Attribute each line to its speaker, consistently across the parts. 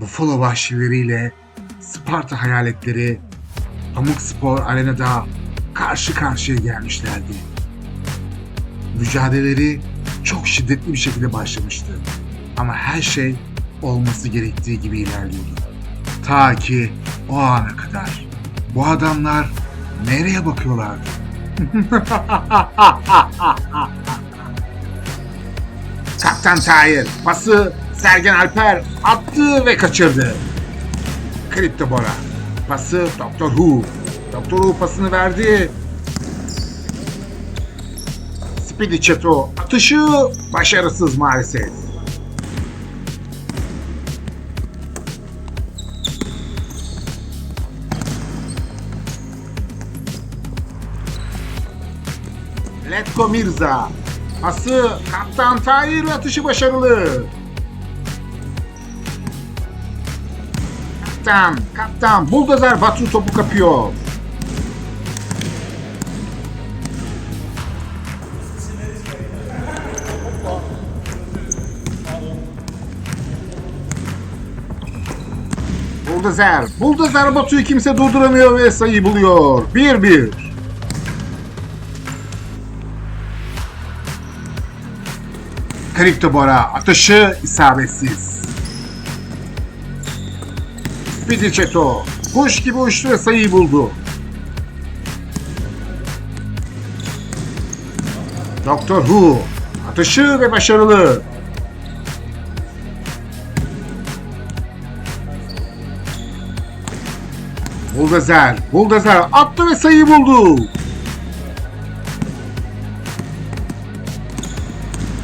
Speaker 1: Buffalo vahşileriyle Sparta hayaletleri Pamuk Spor Arena'da karşı karşıya gelmişlerdi. Mücadeleleri çok şiddetli bir şekilde başlamıştı. Ama her şey olması gerektiği gibi ilerliyordu. Ta ki o ana kadar. Bu adamlar nereye bakıyorlardı? Kaptan Tahir pası Sergen Alper attı ve kaçırdı. Kripto Bora pası Doktor Who. Doktor Who pasını verdi. Speedy Chato atışı başarısız maalesef. Letko Mirza. Pası Kaptan Tahir atışı başarılı. Kaptan, kaptan Buldozer Batu topu kapıyor. Buldozer, Buldozer Batu'yu kimse durduramıyor ve sayı buluyor. 1-1. Kripto Bora atışı isabetsiz. Speedy Çeto kuş gibi uçtu ve sayıyı buldu. Doktor Who atışı ve başarılı. Buldozer, Buldozer attı ve sayıyı buldu.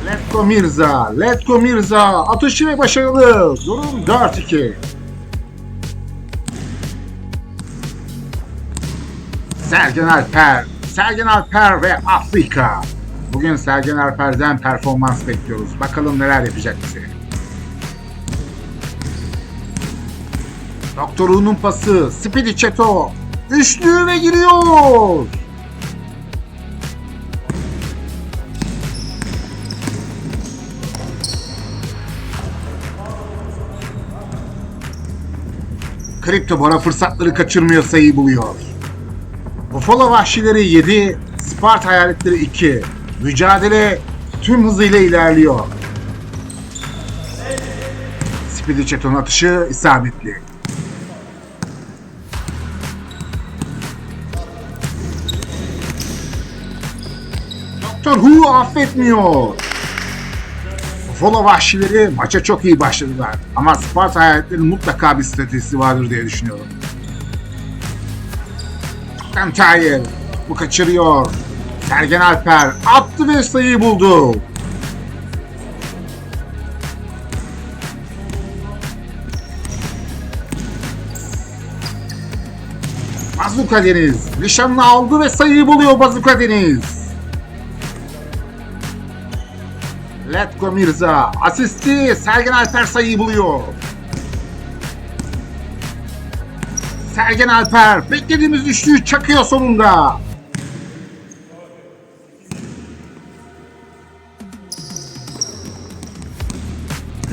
Speaker 1: Letko Mirza, Letko Mirza atışı ve başarılı. Durum 4-2. Sergen Alper, Sergen Alper ve Afrika. Bugün Sergen Alper'den performans bekliyoruz. Bakalım neler yapacak bize. Doktor U'nun pası, Speedy Cheto. Üçlü ve giriyor. Kripto Bora fırsatları kaçırmıyor sayıyı buluyor. Buffalo Vahşileri 7, Sparta Hayaletleri 2. Mücadele tüm hızıyla ilerliyor. Speedy Cheton atışı isabetli. Doktor Who affetmiyor. Buffalo Vahşileri maça çok iyi başladılar. Ama Sparta Hayaletlerin mutlaka bir stratejisi vardır diye düşünüyorum. Kaptan Tahir bu kaçırıyor. Sergen Alper attı ve sayıyı buldu. Bazuka Deniz nişanını aldı ve sayıyı buluyor Bazuka Deniz. Letko Mirza asisti Sergen Alper sayıyı buluyor. Sergen Alper beklediğimiz üçlüyü çakıyor sonunda.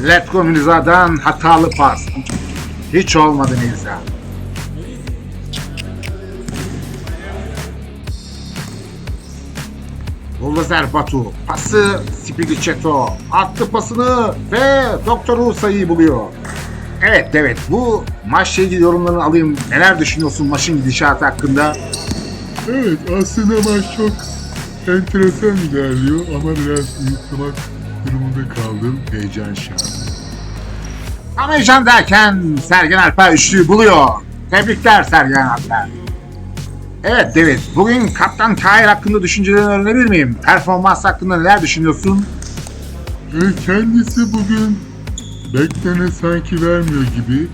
Speaker 1: Letko Mirza'dan hatalı pas. Hiç olmadı Mirza. Buldozer Batu pası Speedy Cheto attı pasını ve Doktor sayıyı buluyor. Evet evet bu maçla ilgili yorumlarını alayım. Neler düşünüyorsun maçın gidişatı hakkında?
Speaker 2: Evet aslında maç çok enteresan ilerliyor ama biraz uyuklamak durumunda kaldım. Heyecan an.
Speaker 1: Tam heyecan derken Sergen Alper üçlüyü buluyor. Tebrikler Sergen Alper. Evet David, bugün Kaptan Tahir hakkında düşüncelerini öğrenebilir miyim? Performans hakkında neler düşünüyorsun?
Speaker 2: Ve kendisi bugün beklenen sanki vermiyor gibi.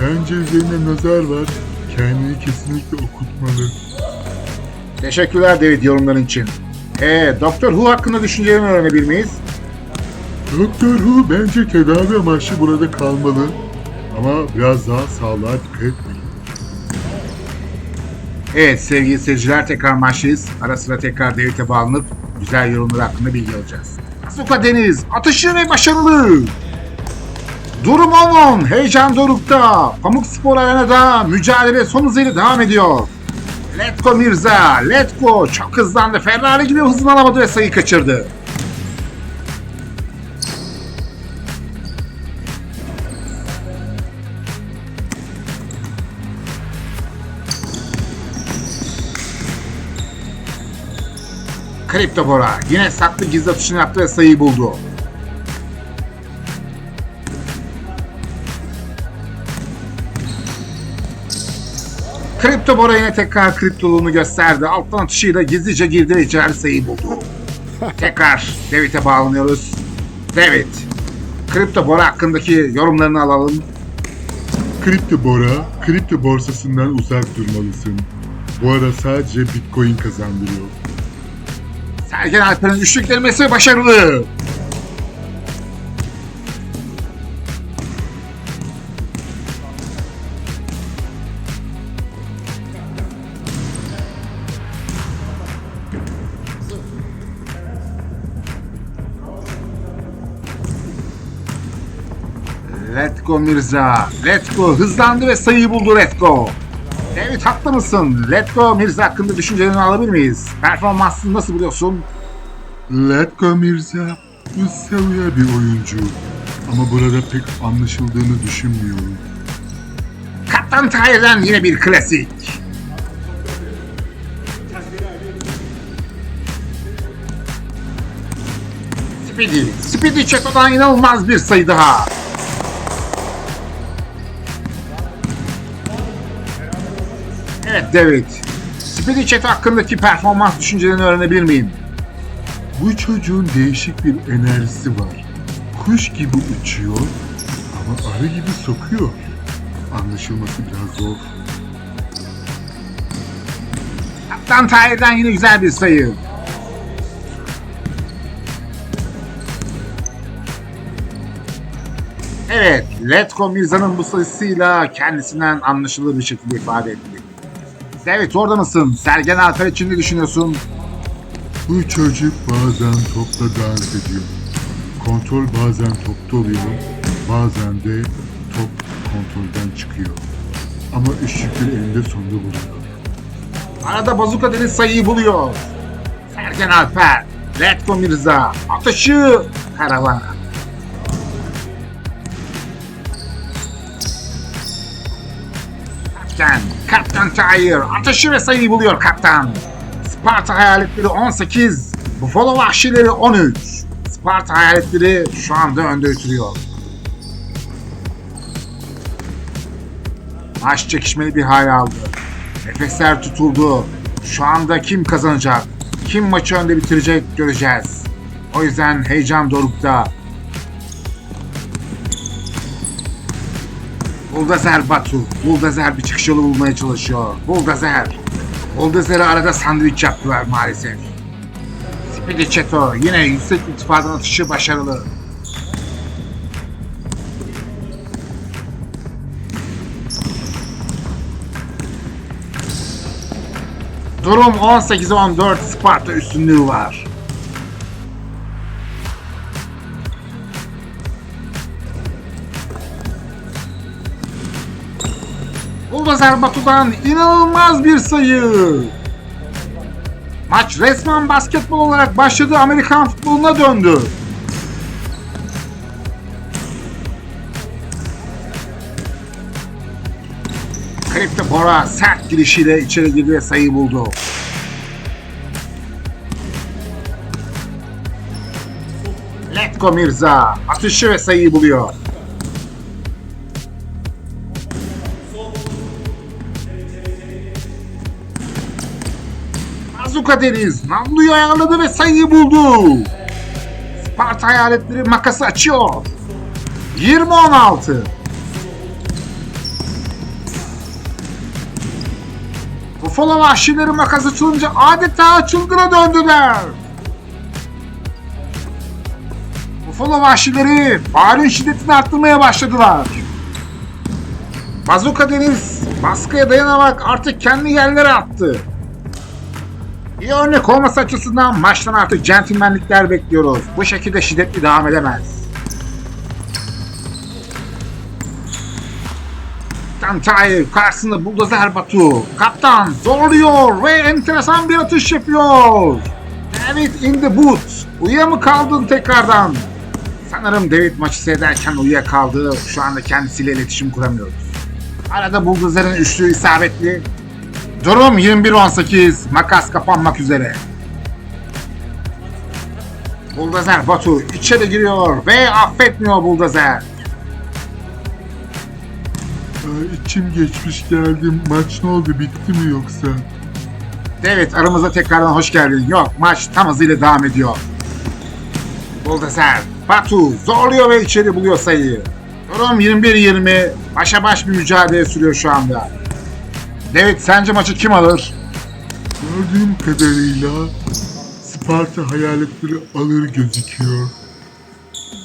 Speaker 2: Bence üzerinde nazar var. Kendini kesinlikle okutmalı.
Speaker 1: Teşekkürler David yorumların için. Ee, Doktor Who hakkında düşüncelerini öğrenebilir miyiz?
Speaker 2: Doktor Who bence tedavi amaçlı burada kalmalı. Ama biraz daha sağlığa dikkat etmeli.
Speaker 1: Evet sevgili seyirciler tekrar maçtayız. Ara sıra tekrar David'e bağlanıp güzel yorumlar hakkında bilgi alacağız. Asuka Deniz atışı ve başarılı. Durum 10 heyecan dorukta. Pamuk Spor Arena'da mücadele son hızıyla devam ediyor. Letko Mirza, Letko çok hızlandı. Ferrari gibi hızlanamadı ve sayı kaçırdı. Kripto Bora yine saklı gizli atışını yaptı ve sayıyı buldu. Kripto Bora yine tekrar kriptoluğunu gösterdi. Alttan atışıyla gizlice girdi ve sayıyı buldu. tekrar David'e bağlanıyoruz. David, Kripto Bora hakkındaki yorumlarını alalım.
Speaker 2: Kripto Bora, kripto borsasından uzak durmalısın. Bu ara sadece Bitcoin kazandırıyor.
Speaker 1: Sergen Alper'in üçlük denemesi başarılı. Letgo Mirza. Letgo hızlandı ve sayıyı buldu Letgo. David haklı mısın? Letgo Mirza hakkında düşüncelerini alabilir miyiz? Performansını nasıl buluyorsun?
Speaker 2: Letko Mirza, bu seviye bir oyuncu. Ama burada pek anlaşıldığını düşünmüyorum.
Speaker 1: Kaptan Tahir'den yine bir klasik. Speedy. Speedy Çeto'dan inanılmaz bir sayı daha. Evet David. Speedy Çeto hakkındaki performans düşüncelerini öğrenebilir miyim?
Speaker 2: Bu çocuğun değişik bir enerjisi var. Kuş gibi uçuyor ama arı gibi sokuyor. Anlaşılması biraz zor.
Speaker 1: Kaptan Tahir'den yine güzel bir sayı. Evet, Letko Mirza'nın bu sayısıyla kendisinden anlaşılır bir şekilde ifade etti. Evet, orada mısın? Sergen Alper için ne düşünüyorsun?
Speaker 2: Bu çocuk bazen topla dans ediyor. Kontrol bazen topta oluyor, bazen de top kontrolden çıkıyor. Ama üçlükleri elinde sonunda buluyor.
Speaker 1: Arada bazuka deniz sayıyı buluyor. Sergen Alper, Letko Mirza, atışı karavana. Kaptan, Kaptan Tahir, atışı ve sayıyı buluyor kaptan. Sparta hayaletleri 18, Buffalo vahşileri 13. Sparta hayaletleri şu anda önde götürüyor. Maç çekişmeli bir hal aldı. Nefesler tutuldu. Şu anda kim kazanacak? Kim maçı önde bitirecek göreceğiz. O yüzden heyecan dorukta. Buldazer Batu. Buldazer bir çıkış yolu bulmaya çalışıyor. Buldazer. Buldazer'e arada sandviç yaptılar maalesef. Speedy Çeto yine yüksek irtifadan atışı başarılı. Durum 18-14 Sparta üstünlüğü var. Buldozer Batu'dan inanılmaz bir sayı. Maç resmen basketbol olarak başladı Amerikan futboluna döndü. Kripto Bora sert girişiyle içeri girdi ve sayı buldu. Letko Mirza atışı ve sayıyı buluyor. Azuka Deniz namluyu ayarladı ve sayıyı buldu. Sparta hayaletleri makası açıyor. 20-16. Buffalo vahşileri makas açılınca adeta çılgına döndüler. Buffalo vahşileri faulün şiddetini arttırmaya başladılar. Bazuka Deniz baskıya dayanamak artık kendi yerlere attı. İyi örnek olması açısından maçtan artık centilmenlikler bekliyoruz. Bu şekilde şiddetli devam edemez. Tahir karşısında Buldozer Batu. Kaptan zorluyor ve enteresan bir atış yapıyor. David in the boot. Uyuya mı kaldın tekrardan? Sanırım David maçı seyrederken uyuyakaldı. Şu anda kendisiyle iletişim kuramıyoruz. Arada Buldozer'in üçlüğü isabetli. Durum 21-18. Makas kapanmak üzere. Buldozer Batu içeri giriyor ve affetmiyor Buldozer.
Speaker 2: Aa, içim geçmiş geldim. Maç ne oldu? Bitti mi yoksa?
Speaker 1: Evet aramıza tekrardan hoş geldin. Yok maç tam hızıyla devam ediyor. Buldozer, Batu zorluyor ve içeri buluyor sayıyı. Durum 21-20. Başa baş bir mücadele sürüyor şu anda. David sence maçı kim alır?
Speaker 2: Gördüğüm kadarıyla Sparta hayaletleri alır gözüküyor.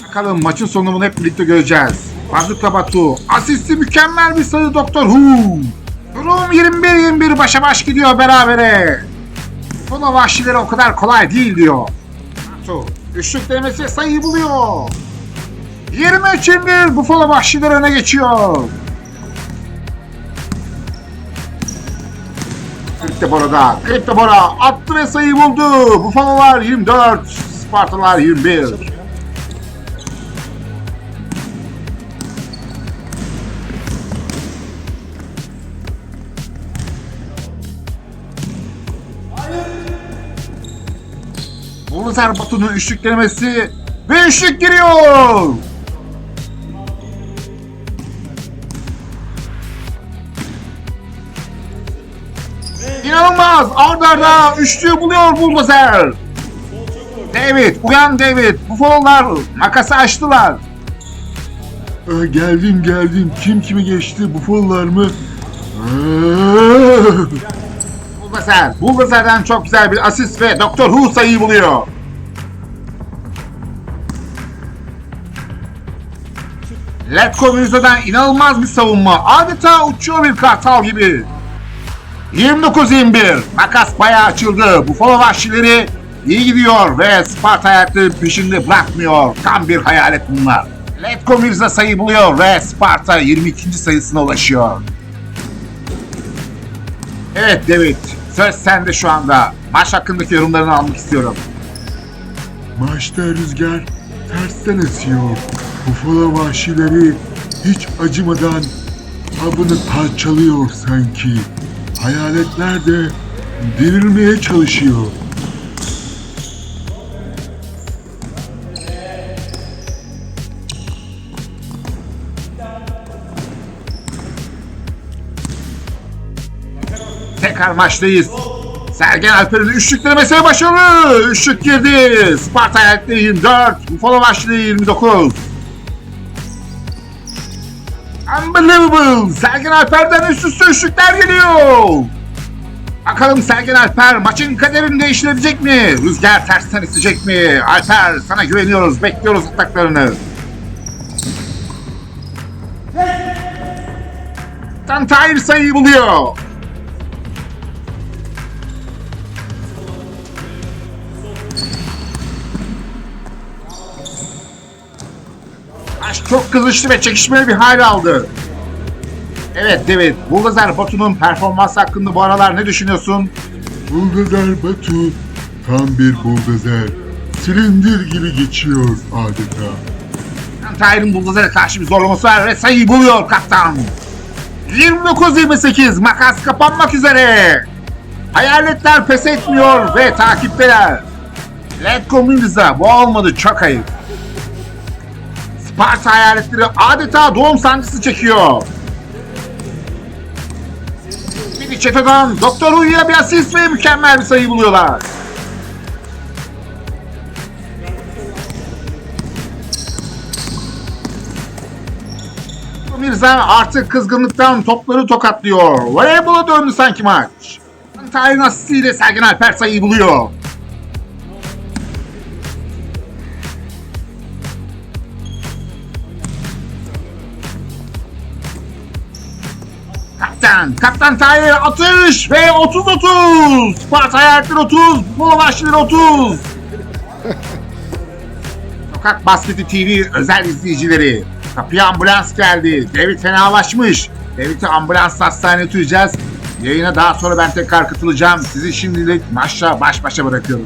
Speaker 1: Bakalım maçın sonunu bunu hep birlikte göreceğiz. Bazooka Batu, asisti mükemmel bir sayı Doktor Who. Durum 21-21 başa baş gidiyor berabere. Buna vahşileri o kadar kolay değil diyor. Batu, üçlük denemesi sayıyı buluyor. 23-21 Buffalo vahşileri öne geçiyor. Kripte Bora'da. Kripte Bora attı ve sayıyı buldu. Buffalo'lar 24, Spartalar 21. Buldozer Batu'nun üçlük denemesi ve üçlük giriyor. İnanılmaz! Arda arda üçlüğü buluyor Buldozer. David, uyan David. Buffalo'lar makası açtılar.
Speaker 2: Aa, geldim geldim. Kim kimi geçti? Buffalo'lar mı?
Speaker 1: Buldozer, Buldozer'den çok güzel bir asist ve Doktor Who sayıyı buluyor. Letko Müjde'den inanılmaz bir savunma. Adeta uçuyor bir kartal gibi. 29-21. Makas bayağı açıldı. Buffalo vahşileri iyi gidiyor ve Sparta ayakları peşinde bırakmıyor. Tam bir hayalet bunlar. Letko Mirza sayı buluyor ve Sparta 22. sayısına ulaşıyor. Evet David, söz sende şu anda. Maç hakkındaki yorumlarını almak istiyorum.
Speaker 2: Maçta rüzgar tersten esiyor. Buffalo vahşileri hiç acımadan avını parçalıyor sanki. Hayaletler de dirilmeye çalışıyor.
Speaker 1: Tekrar maçtayız. Sergen Alper'in üçlük denemesi başarılı. Üçlük girdi. Sparta ayakları 24. Buffalo başlığı 29. Unbelievable. Sergen Alper'den üst üste üçlükler geliyor. Bakalım Sergen Alper maçın kaderini değiştirebilecek mi? Rüzgar tersten isteyecek mi? Alper sana güveniyoruz. Bekliyoruz ataklarını. Tantayr sayıyı buluyor. Çok kızıştı ve çekişmeli bir hal aldı. Evet David, Buldozer Batu'nun performansı hakkında bu aralar ne düşünüyorsun?
Speaker 2: Buldozer Batu tam bir buldozer. Silindir gibi geçiyor adeta.
Speaker 1: Tahir'in Buldozer'e karşı bir zorlaması var ve sayıyı buluyor kaptan. 29-28 makas kapanmak üzere. Hayaletler pes etmiyor ve takipteler. Letko Mirza bu olmadı çok ayıp. Sparta hayaletleri adeta doğum sancısı çekiyor. Bir çeteden Doktor Hu'ya bir asist ve mükemmel bir sayı buluyorlar. Mirza artık kızgınlıktan topları tokatlıyor. Voleybola döndü sanki maç. Tahir'in asistiyle Sergen Alper sayıyı buluyor. Kaptan, Kaptan Tahir atış ve 30-30. Sparta Hayaletler 30, Bolo Başlıları 30. Sokak Basketi TV özel izleyicileri. Kapıya ambulans geldi. David fenalaşmış. David'i ambulans hastaneye götüreceğiz. Yayına daha sonra ben tekrar katılacağım. Sizi şimdilik maçla baş başa bırakıyorum.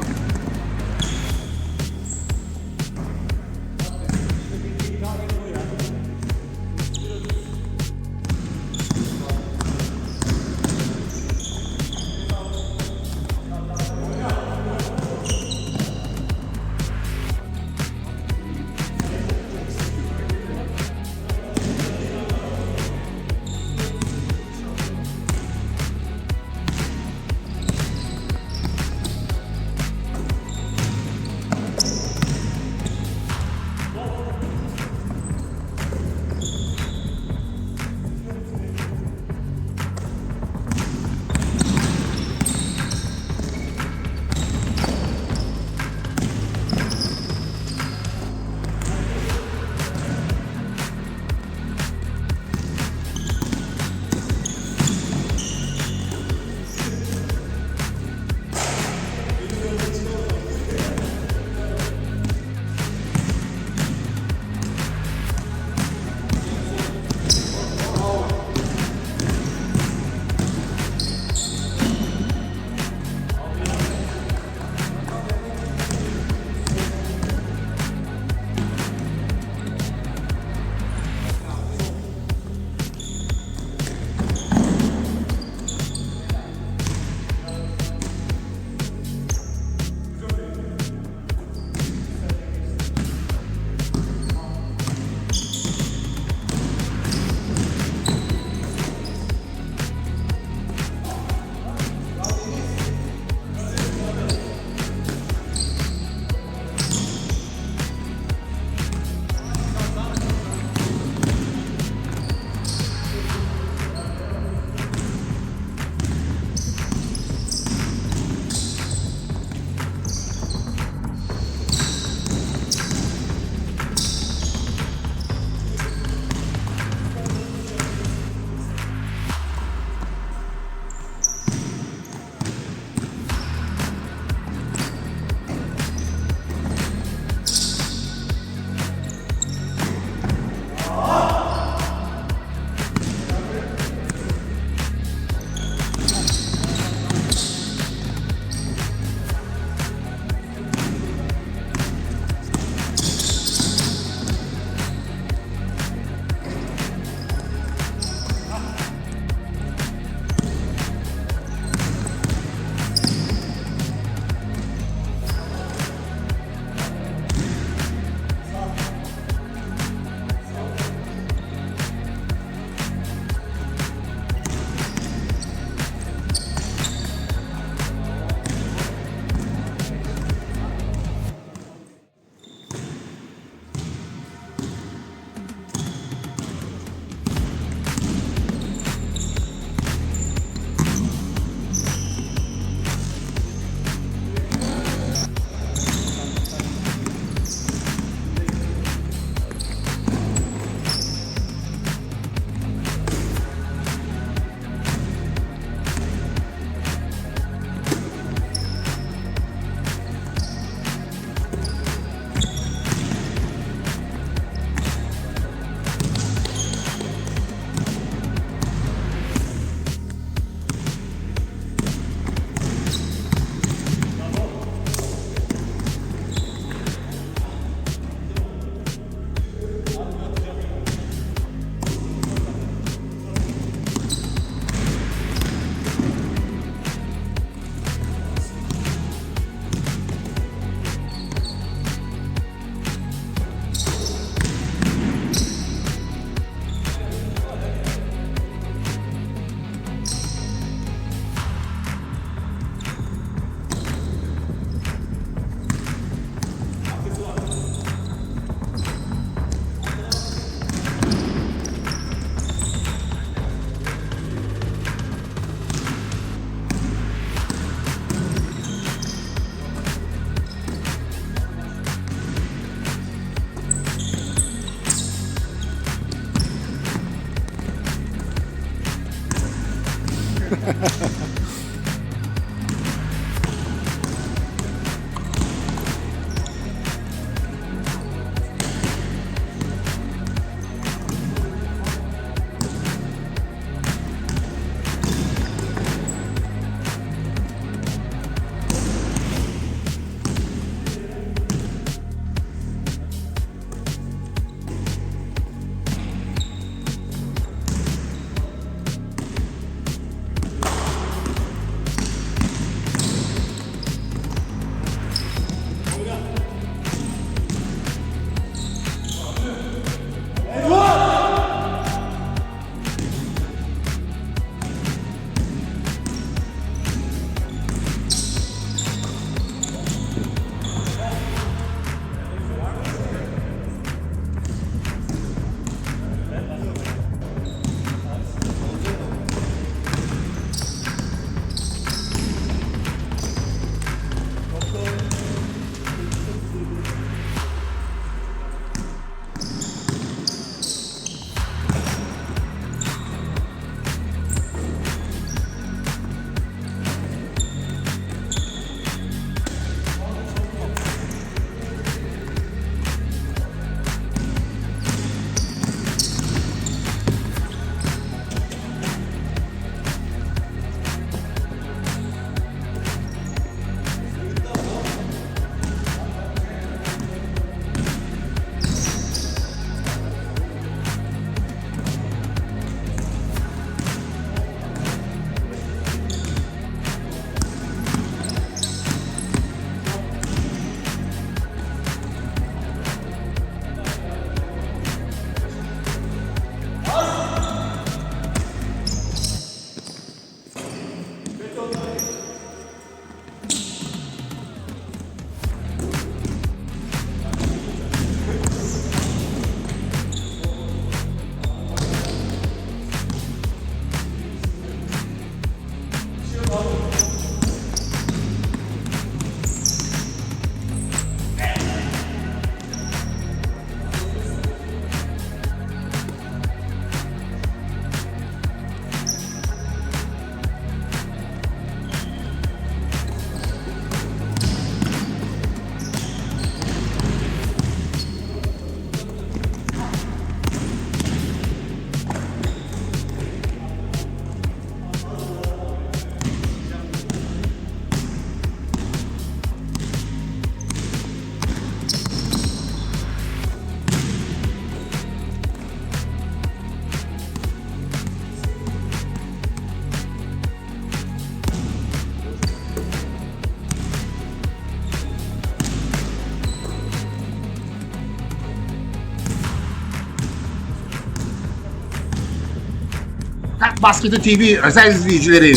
Speaker 1: Kalk Basketi TV özel izleyicileri.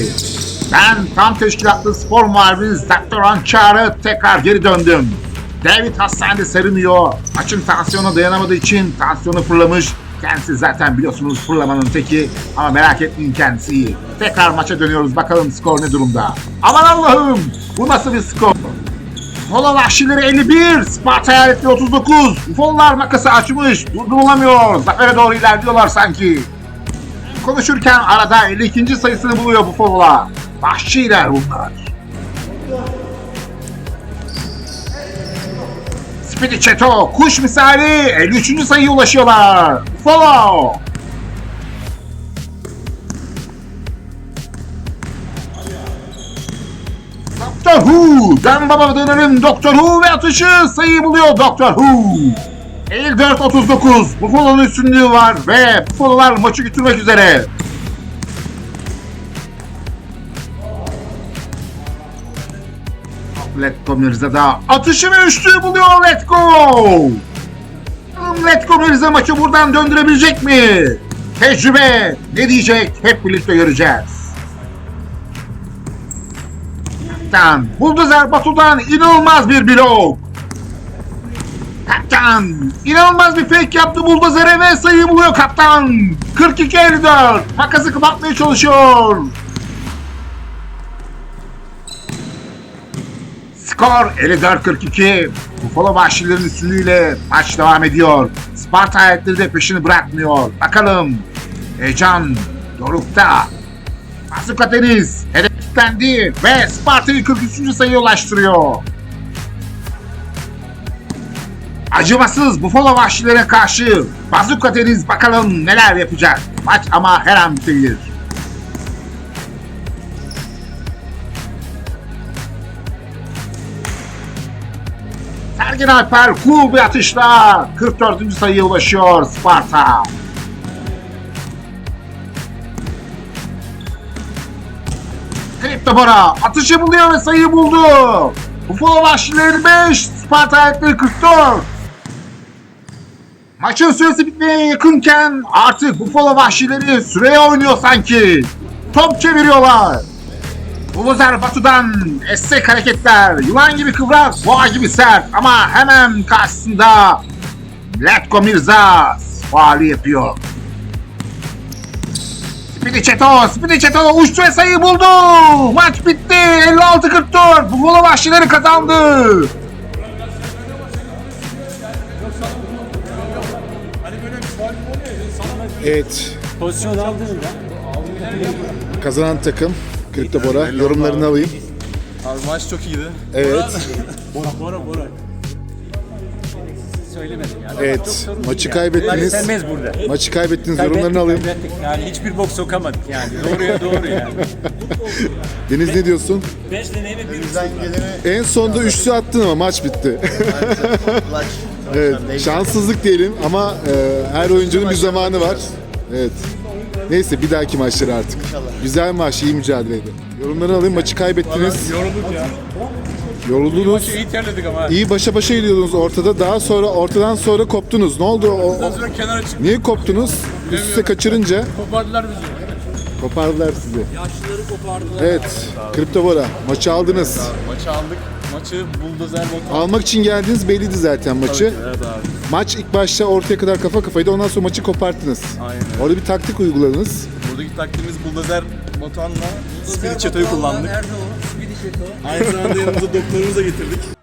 Speaker 1: Ben tam teşkilatlı spor muhabiriniz Dr. Ançar'ı tekrar geri döndüm. David hastanede sarınıyor. Maçın tansiyona dayanamadığı için tansiyonu fırlamış. Kendisi zaten biliyorsunuz fırlamanın teki ama merak etmeyin kendisi iyi. Tekrar maça dönüyoruz bakalım skor ne durumda. Aman Allah'ım bu nasıl bir skor? Mola vahşileri 51, Sparta eyaletli 39. Ufonlar makası açmış, durdurulamıyor. Zafere doğru ilerliyorlar sanki. Konuşurken arada 52. sayısını buluyor bu fololar. Vahşiler bunlar. Speedy Çeto, kuş misali 53. sayıya ulaşıyorlar. Follow. Doctor Who, ben baba dönerim Doctor Who ve atışı sayıyı buluyor Doctor Who. 54-39, Buffalo'nun üstünlüğü var ve Buffalo'lar maçı götürmek üzere. Letko Mirza da atışı ve üçlüğü buluyor Letko. Bakalım Letko Mirza maçı buradan döndürebilecek mi? Tecrübe ne diyecek hep birlikte göreceğiz. Buldozer Batu'dan inanılmaz bir blok. Kaptan inanılmaz bir fake yaptı Buldozer'e ve sayı buluyor kaptan. 42-54 makası kapatmaya çalışıyor. Skor 54-42. Buffalo Vahşilerin üstünlüğüyle maç devam ediyor. Sparta ayetleri de peşini bırakmıyor. Bakalım. Heyecan dorukta. Bazuka Deniz hedef kilitlendi ve Sparta'yı 43. sayıya ulaştırıyor. Acımasız Buffalo Vahşilere karşı Bazuka Deniz bakalım neler yapacak. Maç ama her an bitebilir. Sergen Alper cool bir atışla 44. sayıya ulaşıyor Sparta. Kripto Bora atışı buluyor ve sayıyı buldu. Buffalo Vahşileri 5, Sparta ayetleri 44. Maçın süresi bitmeye yakınken artık Buffalo Vahşileri süreye oynuyor sanki. Top çeviriyorlar. Buluzer Batu'dan esnek hareketler, yılan gibi kıvrak, boğa gibi sert ama hemen karşısında Letko Mirza faali yapıyor. Speedy Çeto uçtu ve sayıyı buldu. Maç bitti. 56-44. Buffalo Vahşileri kazandı.
Speaker 3: Evet,
Speaker 4: Pozisyon aldınız mı?
Speaker 3: kazanan takım Kripto Bora. Yorumlarını alayım.
Speaker 5: Abi maç çok iyiydi.
Speaker 3: Evet,
Speaker 4: Bora Bora. Söylemedim ya.
Speaker 3: evet. Maçı kaybettiniz.
Speaker 4: Sevmez burada.
Speaker 3: Maçı kaybettiniz. Yorumlarını alayım.
Speaker 4: kaybettik. Yani hiçbir bok sokamadık yani. Doğruya doğru yani.
Speaker 3: Deniz ne diyorsun?
Speaker 4: 5 deneyle bir
Speaker 3: En sonda üçlü attın ama maç bitti. evet, şanssızlık diyelim ama e, her oyuncunun bir zamanı var. Evet. Neyse bir dahaki maçları artık. Güzel maç, iyi mücadeleydi. Yorumlarını alayım. Maçı kaybettiniz.
Speaker 4: yorulduk ya.
Speaker 3: Yoruldunuz.
Speaker 4: İyi terledik ama.
Speaker 3: İyi başa başa gidiyordunuz ortada. Daha sonra ortadan sonra koptunuz. Ne oldu? O, o-
Speaker 4: Sonra kenara çık.
Speaker 3: niye koptunuz? Üst üste kaçırınca
Speaker 4: Kopardılar bizi.
Speaker 3: kopardılar sizi.
Speaker 4: Yaşlıları kopardılar.
Speaker 3: Evet, Kripto Bora maçı aldınız.
Speaker 5: Maçı aldık. Maçı buldozer bot.
Speaker 3: Almak için geldiniz belliydi zaten maçı.
Speaker 5: Evet abi.
Speaker 3: Maç ilk başta ortaya kadar kafa kafaydı. Ondan sonra maçı koparttınız.
Speaker 5: Aynen.
Speaker 3: Orada bir taktik uyguladınız.
Speaker 5: Buradaki taktiğimiz buldozer Batuhan'la Speedy Çeto'yu kullandık.
Speaker 4: Nerede o? Speedy Çeto.
Speaker 5: Aynı zamanda yanımıza doktorumuzu da getirdik.